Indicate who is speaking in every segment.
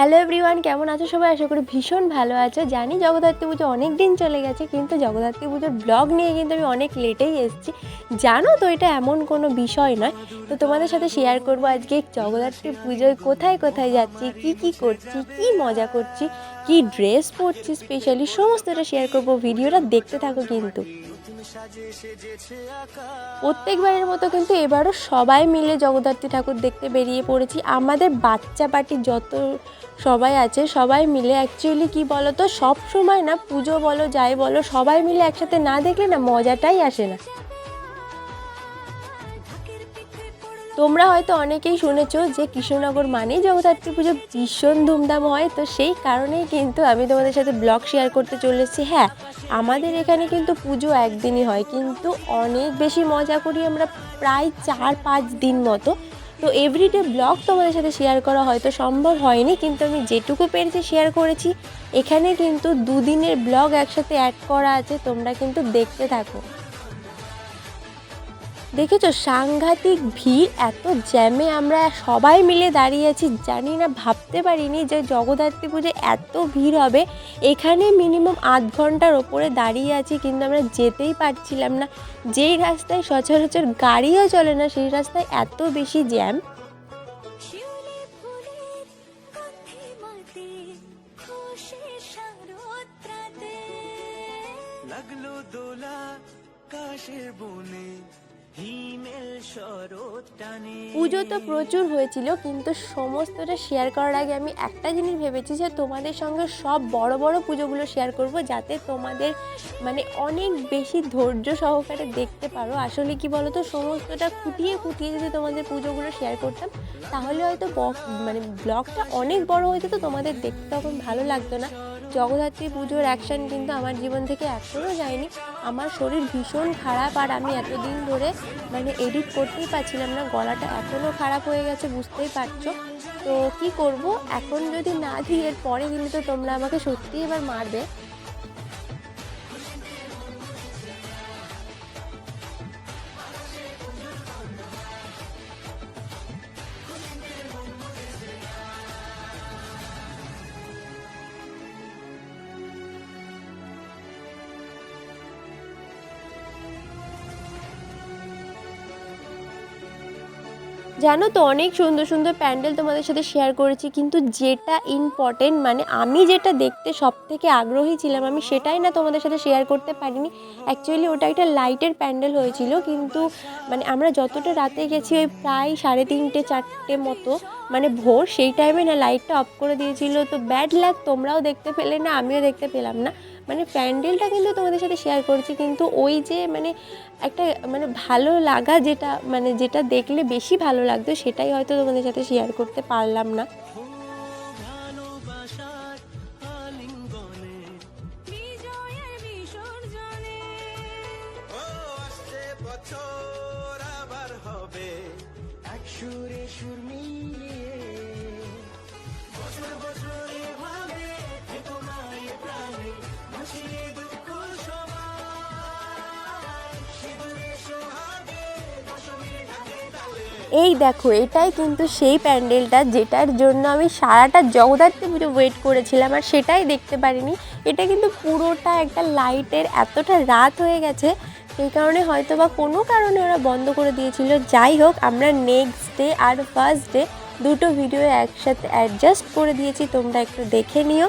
Speaker 1: Hello everyone কেমন আছো সবাই? আশা করি ভীষণ ভালো আছো। জানি জগদ্ধাত্রী পুজো অনেক দিন চলে গেছে, কিন্তু জগদ্ধাত্রী পুজোর ব্লগ নিয়ে কিন্তু আমি অনেক লেটেই এসেছি। জানো তো এটা এমন কোনো বিষয় নয়। তো তোমাদের সাথে শেয়ার করব আজকে জগদ্ধাত্রী পুজোয় কোথায় কোথায় যাচ্ছি, কি কি করছি, কি মজা করছি, কি ড্রেস পরছি স্পেশালি সমস্তটা শেয়ার করব। ভিডিওটা দেখতে থাকো কিন্তু। প্রত্যেকবারের মতো কিন্তু এবারও সবাই মিলে জগদ্ধাত্রী ঠাকুর দেখতে বেরিয়ে পড়েছি। আমাদের বাচ্চা পার্টি যত সবাই আছে, সবাই মিলে অ্যাকচুয়ালি কি বলো তো সব সময় না পুজো বলো, যাই বলো, সবাই মিলে একসাথে না দেখলে না মজাটাই আসে না। তোমরা হয়তো অনেকেই শুনেছো যে কৃষ্ণনগর মানেই জগদ্ধাত্রী পুজো ভীষণ ধুমধাম হয়, তো সেই কারণেই কিন্তু আমি তোমাদের সাথে ব্লগ শেয়ার করতে চলে এসেছি। হ্যাঁ আমাদের এখানে কিন্তু পুজো একদিনই হয়, কিন্তু অনেক বেশি মজা করি আমরা প্রায় চার পাঁচ দিন মতো। তো এভরিডে ব্লগ তোমাদের সাথে শেয়ার করা হয়তো সম্ভব হয়নি, কিন্তু আমি যেটুকু পেরেছি শেয়ার করেছি। এখানে কিন্তু দুদিনের ব্লগ একসাথে অ্যাড করা আছে, তোমরা কিন্তু দেখতে থাকো। দেখেছ সাংঘাতিক ভিড় এত জ্যামে আমরা সবাই মিলে দাঁড়িয়ে আছি জানি না ভাবতে পারিনি যে জগদ্ধাত্রী পুজো এত ভিড় হবে। এখানে মিনিমাম আধ ঘণ্টার ওপরে দাঁড়িয়ে আছি কিন্তু আমরা যেতেই পারছিলাম না। যেই রাস্তায় সচরাচর গাড়িও চলে না সেই রাস্তায় এত বেশি জ্যাম।
Speaker 2: লাগল দোলা কাশের বনে
Speaker 1: পুজো তো প্রচুর হয়েছিল, কিন্তু সমস্তটা শেয়ার করার আগে আমি একটা জিনিস ভেবেছি যে তোমাদের সঙ্গে সব বড় বড় পুজোগুলো শেয়ার করব যাতে তোমাদের মানে অনেক বেশি ধৈর্য সহকারে দেখতে পারো। আসলে কি বলো তো সমস্তটা খুঁটিয়ে খুঁটিয়ে যদি তোমাদের পুজোগুলো শেয়ার করতাম, তাহলে হয়তো মানে ব্লগটা অনেক বড় হয়ে যেত, তোমাদের দেখতে তখন ভালো লাগতো না। জগদ্ধাত্রী পুজোর অ্যাকশান কিন্তু আমার জীবন থেকে এখনও যায়নি। আমার শরীর ভীষণ খারাপ আর আমি এতদিন ধরে মানে এডিট করতেই পারছিলাম না, গলাটা এখনও খারাপ হয়ে গেছে, বুঝতেই পারছ। তো কি করব? এখন যদি না দিই এর পরে দিলে তো তোমরা আমাকে সত্যিই এবার মারবে। জানো তো, অনেক সুন্দর সুন্দর প্যান্ডেল তোমাদের সাথে শেয়ার করেছি, কিন্তু যেটা ইম্পর্টেন্ট মানে আমি যেটা দেখতে সব থেকে আগ্রহী ছিলাম, আমি সেটাই না তোমাদের সাথে শেয়ার করতে পারিনি। অ্যাকচুয়ালি ওটা একটা লাইটের প্যান্ডেল হয়েছিল, কিন্তু মানে আমরা যতটা রাতে গেছি, ওই প্রায় সাড়ে তিনটে, চারটে মতো মানে ভোর সেই টাইমে না লাইটটা অফ করে দিয়েছিল। তো ব্যাড লাগ তোমরাও দেখতে পেলে না, আমিও দেখতে পেলাম না। মানে প্যান্ডেলটা কিন্তু তোমাদের সাথে শেয়ার করছি, কিন্তু ওই যে মানে একটা মানে ভালো লাগা যেটা মানে যেটা দেখলে বেশি ভালো লাগতো, সেটাই হয়তো তোমাদের সাথে শেয়ার করতে পারলাম না।
Speaker 2: সুর
Speaker 1: এই দেখো, এটাই কিন্তু সেই প্যান্ডেলটা যেটার জন্য আমি সারাটা জগদ্ধাত্রী পুজো ওয়েট করেছিলাম আর সেটাই দেখতে পারিনি। এটা কিন্তু পুরোটা একটা লাইটের এতটা রাত হয়ে গেছে, সেই কারণে হয়তো বা কোনো কারণে ওরা বন্ধ করে দিয়েছিল। যাই হোক, আমরা নেক্সট ডে আর ফার্স্ট ডে দুটো ভিডিও একসাথে অ্যাডজাস্ট করে দিয়েছি, তোমরা একটু দেখে নিও।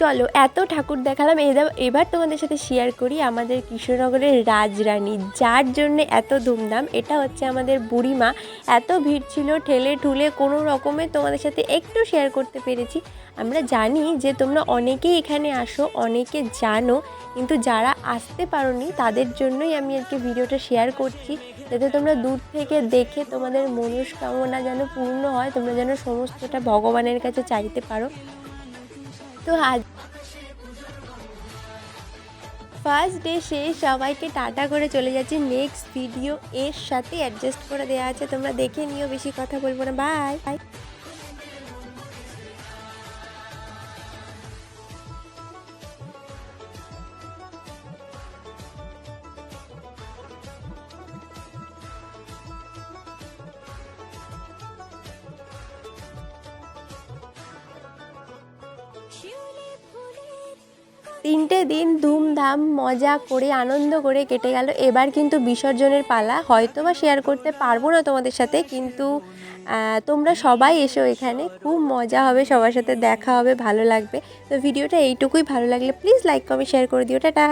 Speaker 1: চলো, এত ঠাকুর দেখালাম। এবার তোমাদের সাথে শেয়ার করি আমাদের কৃষ্ণনগরের রাজরানী, যার জন্য এত ধুমধাম। এটা হচ্ছে আমাদের বুড়িমা। এত ভিড় ছিল, ঠেলে ঠুলে কোনো রকমে তোমাদের সাথে একটু শেয়ার করতে পেরেছি। আমরা জানি যে তোমরা অনেকেই এখানে আসো, অনেকে জানো, কিন্তু যারা আসতে পারোনি, তাদের জন্যই আমি আজকে ভিডিওটা শেয়ার করছি। যাতে তোমরা দূর থেকে দেখে তোমাদের মনস্কামনা যেন পূর্ণ হয়, তোমরা যেন সমস্তটা ভগবানের কাছে চাইতে পারো। তো আজ ফার্স্ট ডে শেষ সবাইকে টাটা করে চলে যাচ্ছি। নেক্সট ভিডিও এর সাথে অ্যাডজাস্ট করে দেওয়া আছে। তোমরা দেখে নিও, বেশি কথা বলব না। বাই
Speaker 3: শিউলি
Speaker 1: তিনটে দিন ধুমধাম, মজা করে, আনন্দ করে কেটে গেল। এবার কিন্তু বিসর্জনের পালা। হয়তো বা শেয়ার করতে পারব না তোমাদের সাথে, কিন্তু তোমরা সবাই এসো এখানে। খুব মজা হবে, সবার সাথে দেখা হবে, ভালো লাগবে। তো ভিডিওটা এইটুকুই। ভালো লাগলে প্লিজ লাইক কমেন্ট শেয়ার করে দিও। টাটা!